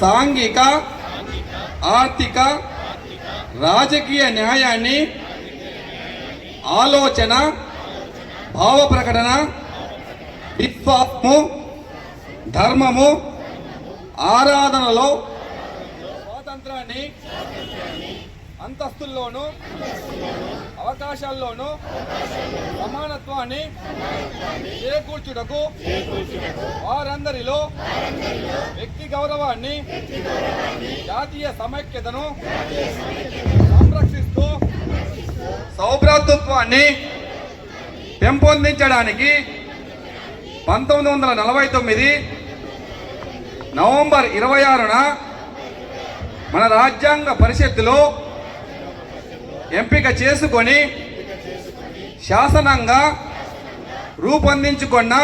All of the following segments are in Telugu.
సాంఘిక ఆర్థిక రాజకీయ న్యాయాన్ని ఆలోచన భావ ప్రకటన విశ్వాసము ధర్మము ఆరాధనలో స్వాతంత్రాన్ని అంతస్తుల్లోనూ అవకాశాల్లోనూ సమానత్వాన్ని చేకూర్చుటకు వారందరిలో వ్యక్తి గౌరవాన్ని జాతీయ సమైక్యతను సంరక్షిస్తూ సౌభ్రాతృత్వాన్ని పెంపొందించడానికి పంతొమ్మిది వందల నలభై తొమ్మిది నవంబర్ ఇరవై ఆరున మన రాజ్యాంగ పరిషత్తులో ఎంపిక చేసుకొని శాసనంగా రూపొందించుకున్న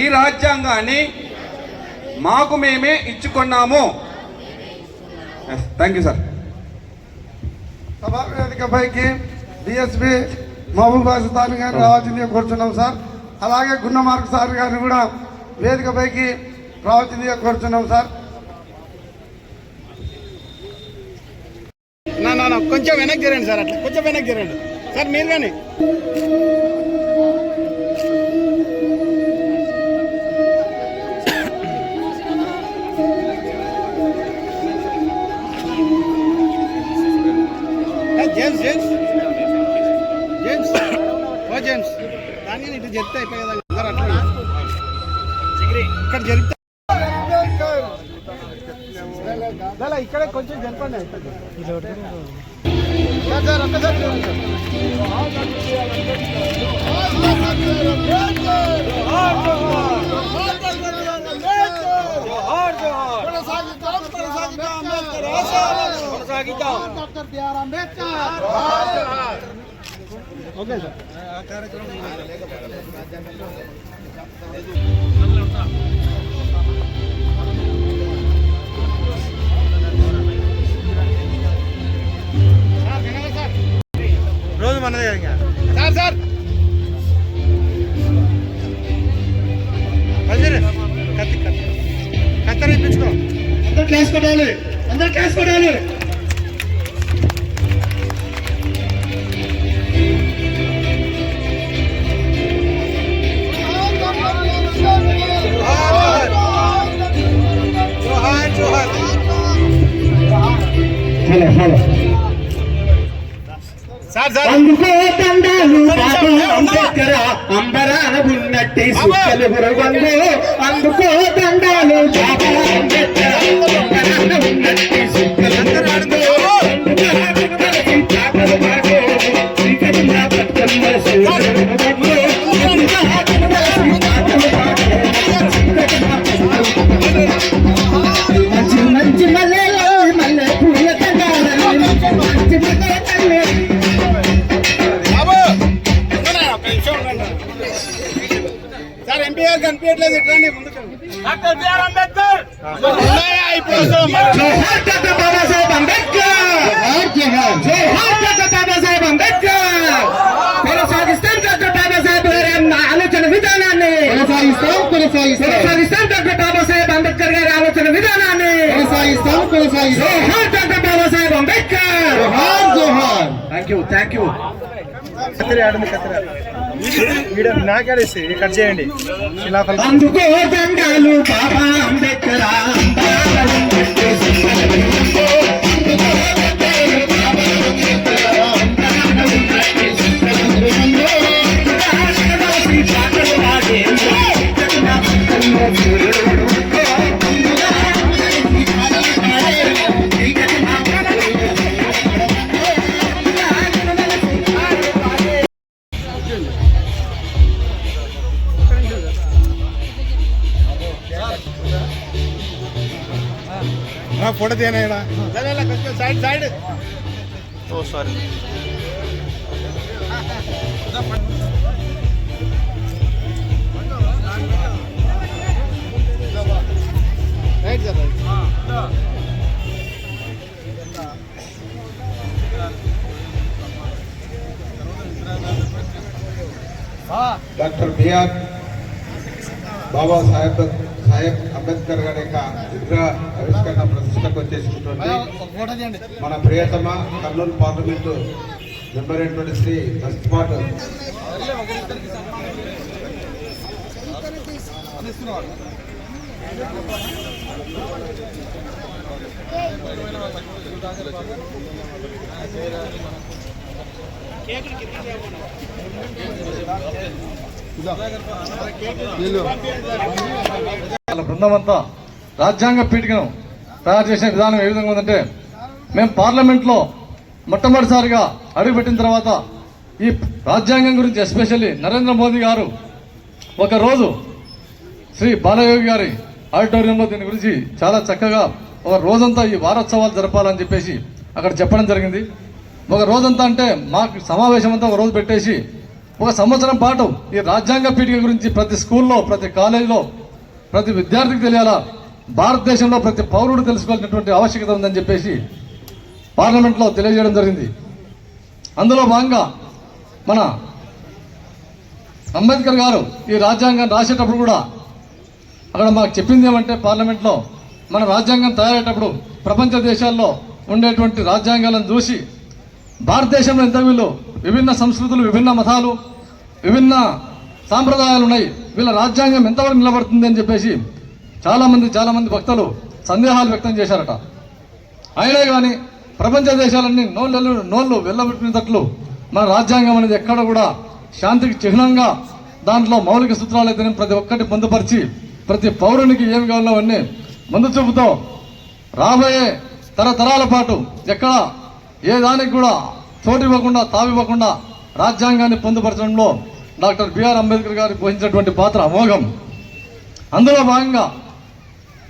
ఈ రాజ్యాంగాన్ని మాకు మేమే ఇచ్చుకున్నాము. థ్యాంక్ యూ సార్ సభా వేదికపైకి డిఎస్పి మహబూబా సుల్తాన్ గారు రావాల్సిందిగా కోరుచున్నాం సార్. అలాగే గున్నమార్క్ సార్ గారిని కూడా వేదికపైకి రావాల్సిందిగా కోరుచున్నాం సార్. నా కొంచెం వెనక్కి జరండి సార్ అట్లా కొంచెం వెనక్కి జరండి సార్ మీరు కానీ. జేమ్స్ జేమ్స్ జేమ్స్ ఓ జేమ్స్ దాని ఇటు చెప్తే అయిపోయి కదా సార్ అట్లా. ఇక్కడ జరిపితే ఇక్కడ కొంచెం జరపండి సార్ ఓకే సార్. ఉన్నట్టి సుఖలు గురవంగు అందుకో దండాలు ఉన్నట్టి సుఖలు ఇట్లండి ముందుకు. Doctor B R Ambedkar! Babasaheb Ambedkar Babasaheb Ambedkar కొనసాగిస్తాం డాక్టర్ బాబాసాహెబ్ గారి ఆలోచన విధానాన్ని. కొనసాగిస్తాం కొనసాగిస్తాం. కొనసాగిస్తాం డాక్టర్ బాబాసాహెబ్ అంబేద్కర్ గారి ఆలోచన విధానాన్ని. కొనసాగిస్తాం కొనసాగిస్తాం. డాక్టర్ బాబాసాహెబ్ అంబేద్కర్. జోహార్ జోహార్ థ్యాంక్ యూ థ్యాంక్ యూ కత్తిరి ఆడండి కత్తిరి. వీడియో నాకేసి కట్ చేయండి. శిలాఫలం అందుకో దండాలు బాబా అంబేద్కర్. అంబరాల ఉన్నట్టి కొంచెం సైడ్ సైడ్ ఓ sorry right sir doctor B R Babasaheb Saheb Ambedkar గారి యొక్క విగ్రహ ఆవిష్కరణ ప్రతిష్టకు వచ్చేసినటువంటి మన ప్రియతమ కర్నూలు పార్లమెంటు మెంబర్ అయినటువంటి శ్రీ దస్తపాట్. వాళ్ళ బృందం అంతా రాజ్యాంగ పీఠికను తయారు చేసిన విధానం ఏ విధంగా ఉందంటే మేము పార్లమెంట్లో మొట్టమొదటిసారిగా అడుగుపెట్టిన తర్వాత ఈ రాజ్యాంగం గురించి ఎస్పెషల్లీ నరేంద్ర మోదీ గారు ఒక రోజు శ్రీ బాలయోగి గారి ఆడిటోరియంలో దీని గురించి చాలా చక్కగా ఒక రోజంతా ఈ వారోత్సవాలు జరపాలని చెప్పేసి అక్కడ చెప్పడం జరిగింది. ఒక రోజంతా అంటే మాకు సమావేశం అంతా ఒక రోజు పెట్టేసి ఒక సంవత్సరం పాటు ఈ రాజ్యాంగ పీఠిక గురించి ప్రతి స్కూల్లో ప్రతి కాలేజీలో ప్రతి విద్యార్థికి తెలియాలా? భారతదేశంలో ప్రతి పౌరుడు తెలుసుకోవాల్సినటువంటి ఆవశ్యకత ఉందని చెప్పేసి పార్లమెంట్లో తెలియజేయడం జరిగింది. అందులో భాగంగా మన అంబేద్కర్ గారు ఈ రాజ్యాంగాన్ని రాసేటప్పుడు కూడా అక్కడ మాకు చెప్పింది ఏమంటే పార్లమెంట్లో మన రాజ్యాంగం తయారయ్యేటప్పుడు ప్రపంచ దేశాల్లో ఉండేటువంటి రాజ్యాంగాలను చూసి భారతదేశంలో ఎంత వీళ్ళు విభిన్న సంస్కృతులు విభిన్న మతాలు విభిన్న సాంప్రదాయాలు ఉన్నాయి. వీళ్ళ రాజ్యాంగం ఎంతవరకు నిలబడుతుంది అని చెప్పేసి చాలామంది చాలామంది భక్తులు సందేహాలు వ్యక్తం చేశారట. అయినా కానీ ప్రపంచ దేశాలన్నీ నోళ్ళు నోళ్ళు వెళ్ళబెట్టినట్లు మన రాజ్యాంగం అనేది ఎక్కడ కూడా శాంతికి చిహ్నంగా దాంట్లో మౌలిక సూత్రాలు అయితే ప్రతి ఒక్కటి పొందుపరిచి ప్రతి పౌరునికి ఏమి కావాలో అన్నీ ముందు చూపుతో రాబోయే తరతరాల పాటు ఎక్కడ ఏ దానికి కూడా చోటు ఇవ్వకుండా తావివ్వకుండా రాజ్యాంగాన్ని పొందుపరచడంలో డాక్టర్ బిఆర్ అంబేద్కర్ గారు పోషించినటువంటి పాత్ర అమోఘం. అందులో భాగంగా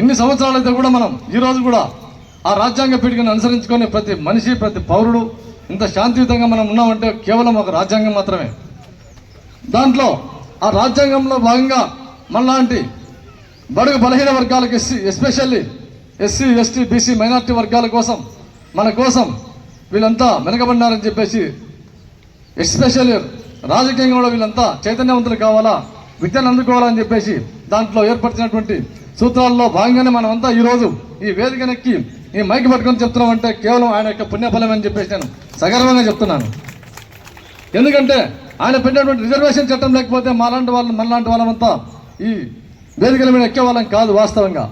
ఇన్ని సంవత్సరాలైతే కూడా మనం ఈ రోజు కూడా ఆ రాజ్యాంగ పీఠికను అనుసరించుకొని ప్రతి మనిషి ప్రతి పౌరుడు ఇంత శాంతియుతంగా మనం ఉన్నామంటే కేవలం ఒక రాజ్యాంగం మాత్రమే. దాంట్లో ఆ రాజ్యాంగంలో భాగంగా మనలాంటి బడుగు బలహీన వర్గాలకు SC especially SC ST BC minority వర్గాల కోసం మన కోసం వీళ్ళంతా వెనకబడినారని చెప్పేసి ఎస్పెషల్లీ రాజకీయంగా కూడా వీళ్ళంతా చైతన్యవంతులు కావాలా? విద్యను అందుకోవాలని చెప్పేసి దాంట్లో ఏర్పరిచినటువంటి సూత్రాల్లో భాగంగానే మనమంతా ఈరోజు ఈ వేదికనెక్కి ఈ మైక్ పట్టుకొని చెప్తున్నామంటే కేవలం ఆయన యొక్క పుణ్యఫలం అని చెప్పేసి నేను సగర్వంగా చెప్తున్నాను. ఎందుకంటే ఆయన పెట్టినటువంటి రిజర్వేషన్ చట్టం లేకపోతే మాలాంటి వాళ్ళు మనలాంటి వాళ్ళమంతా ఈ వేదికల మీద ఎక్కే వాళ్ళం కాదు వాస్తవంగా.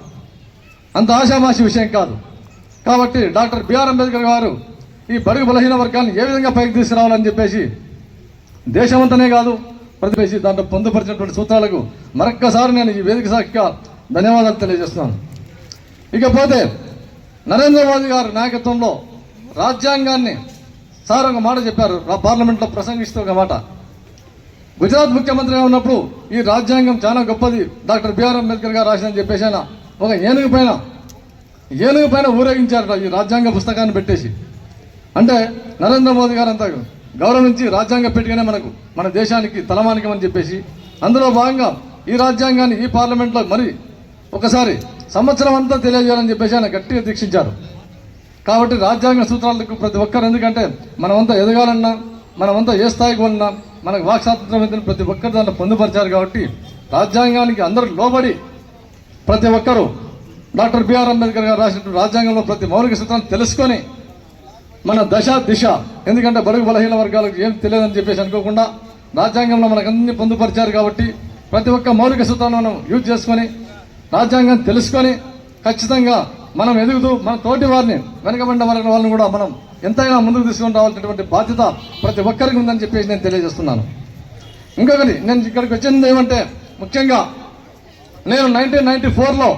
అంత ఆశామాషి విషయం కాదు. కాబట్టి డాక్టర్ బిఆర్ అంబేద్కర్ గారు ఈ బడుగు బలహీన వర్గాన్ని ఏ విధంగా పైకి తీసుకురావాలని చెప్పేసి దేశమంతనే కాదు ప్రతిపేసి దాంట్లో పొందుపరిచినటువంటి సూత్రాలకు మరొక్కసారి నేను ఈ వేదిక సాక్షిగా ధన్యవాదాలు తెలియజేస్తున్నాను. ఇకపోతే నరేంద్ర మోదీ గారి నాయకత్వంలో రాజ్యాంగాన్ని సార్ ఒక మాట చెప్పారు. పార్లమెంట్లో ప్రసంగిస్తూ ఒక మాట. గుజరాత్ ముఖ్యమంత్రిగా ఉన్నప్పుడు ఈ రాజ్యాంగం చాలా గొప్పది. డాక్టర్ బిఆర్ అంబేద్కర్ గారు రాసిందని చెప్పేసి ఆయన ఒక ఏనుగు పైన ఏనుగు పైన ఊరేగించారట ఈ రాజ్యాంగ పుస్తకాన్ని పెట్టేసి. అంటే నరేంద్ర మోదీ గారు అంతా గౌరవించి రాజ్యాంగ పెట్టిగానే మనకు మన దేశానికి తలమానికం అని చెప్పేసి అందులో భాగంగా ఈ రాజ్యాంగాన్ని ఈ పార్లమెంట్లో మరి ఒకసారి సంవత్సరం అంతా తెలియజేయాలని చెప్పేసి ఆయన గట్టిగా దీక్షించారు. కాబట్టి రాజ్యాంగ సూత్రాలకు ప్రతి ఒక్కరు ఎందుకంటే మనమంతా ఎదగాలన్నా మనమంతా ఏ స్థాయికి ఉన్నా మనకు వాక్ స్వాతంత్రం ప్రతి ఒక్కరు దాంట్లో పొందుపరిచారు కాబట్టి రాజ్యాంగానికి అందరూ లోబడి ప్రతి ఒక్కరూ డాక్టర్ బిఆర్ అంబేద్కర్ గారు రాసినటువంటి రాజ్యాంగంలో ప్రతి మౌలిక సూత్రాన్ని తెలుసుకొని మన దశ దిశ ఎందుకంటే బడుగు బలహీన వర్గాలకు ఏం తెలియదని చెప్పేసి అనుకోకుండా రాజ్యాంగంలో మనకు అన్ని పొందుపరిచారు కాబట్టి ప్రతి ఒక్క మౌలిక సూత్రాన్ని మనం యూజ్ చేసుకొని రాజ్యాంగం తెలుసుకొని ఖచ్చితంగా మనం ఎదుగుతూ మన తోటి వారిని వెనకబడిన వర్గం వాళ్ళని కూడా మనం ఎంతైనా ముందుకు తీసుకొని రావాల్సినటువంటి బాధ్యత ప్రతి ఒక్కరికి ఉందని చెప్పేసి నేను తెలియజేస్తున్నాను. ఇంకొకటి నేను ఇక్కడికి వచ్చింది ఏమంటే ముఖ్యంగా నేను నైన్టీన్ నైన్టీ ఫోర్లో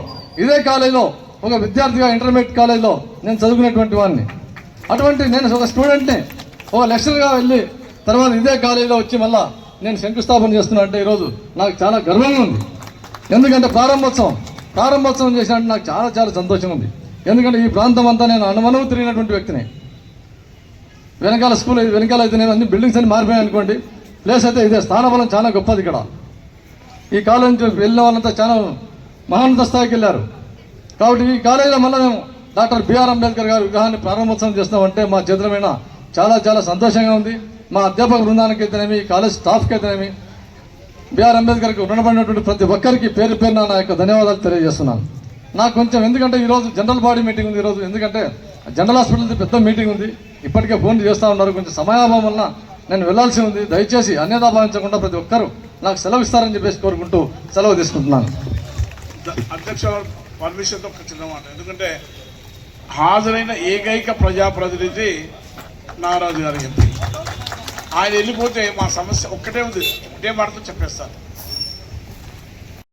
ఇదే కాలేజీలో ఒక విద్యార్థిగా ఇంటర్మీడియట్ కాలేజీలో నేను చదువుకునేటువంటి వాడిని. అటువంటి నేను ఒక స్టూడెంట్ని ఒక లెక్చర్గా వెళ్ళి తర్వాత ఇదే కాలేజీలో వచ్చి మళ్ళా నేను శంకుస్థాపన చేస్తున్నా అంటే ఈరోజు నాకు చాలా గర్వంగా ఉంది. ఎందుకంటే ప్రారంభోత్సవం ప్రారంభోత్సవం చేసినట్టు నాకు చాలా చాలా సంతోషంగా ఉంది. ఎందుకంటే ఈ ప్రాంతం అంతా నేను అనుమనువు తిరిగినటువంటి వ్యక్తిని. వెనకాల స్కూల్ వెనకాల అయితే నేను అన్ని బిల్డింగ్స్ అన్ని మారిపోయాయి అనుకోండి ప్లేస్ అయితే ఇదే స్థానబలం చాలా గొప్పది ఇక్కడ. ఈ కాలేజ్ వెళ్ళిన వాళ్ళంతా చాలా మహోన్నత స్థాయికి వెళ్ళారు. కాబట్టి ఈ కాలేజీలో మళ్ళీ మేము డాక్టర్ బిఆర్ అంబేద్కర్ గారి విగ్రహాన్ని ప్రారంభోత్సవం చేస్తామంటే మా చేతులమైన చాలా చాలా సంతోషంగా ఉంది. మా అధ్యాపక బృందానికి అయితేనేమి ఈ కాలేజ్ స్టాఫ్కి అయితేనేమి బిఆర్ అంబేద్కర్కి రుణపడినటువంటి ప్రతి ఒక్కరికి పేరు పేరున నా యొక్క ధన్యవాదాలు తెలియజేస్తున్నాను. నాకు కొంచెం ఎందుకంటే ఈరోజు జనరల్ బాడీ మీటింగ్ ఉంది. ఈరోజు ఎందుకంటే జనరల్ హాస్పిటల్ది పెద్ద మీటింగ్ ఉంది. ఇప్పటికే ఫోన్ చేస్తూ ఉన్నారు. కొంచెం సమయాభావం వల్ల నేను వెళ్ళాల్సి ఉంది. దయచేసి అన్యదా భావించకుండా ప్రతి ఒక్కరూ నాకు సెలవు ఇస్తారని చెప్పేసి కోరుకుంటూ సెలవు తీసుకుంటున్నాను. అధ్యక్ష పర్మిషన్తో చిన్న మాట. ఎందుకంటే హాజరైన ఏకైక ప్రజాప్రతినిధి నారాజు గారు ఎంపీ ఆయన వెళ్ళిపోతే మా సమస్య ఒక్కటే ఉంది. ఒకటే మాటతో చెప్పేస్తాను.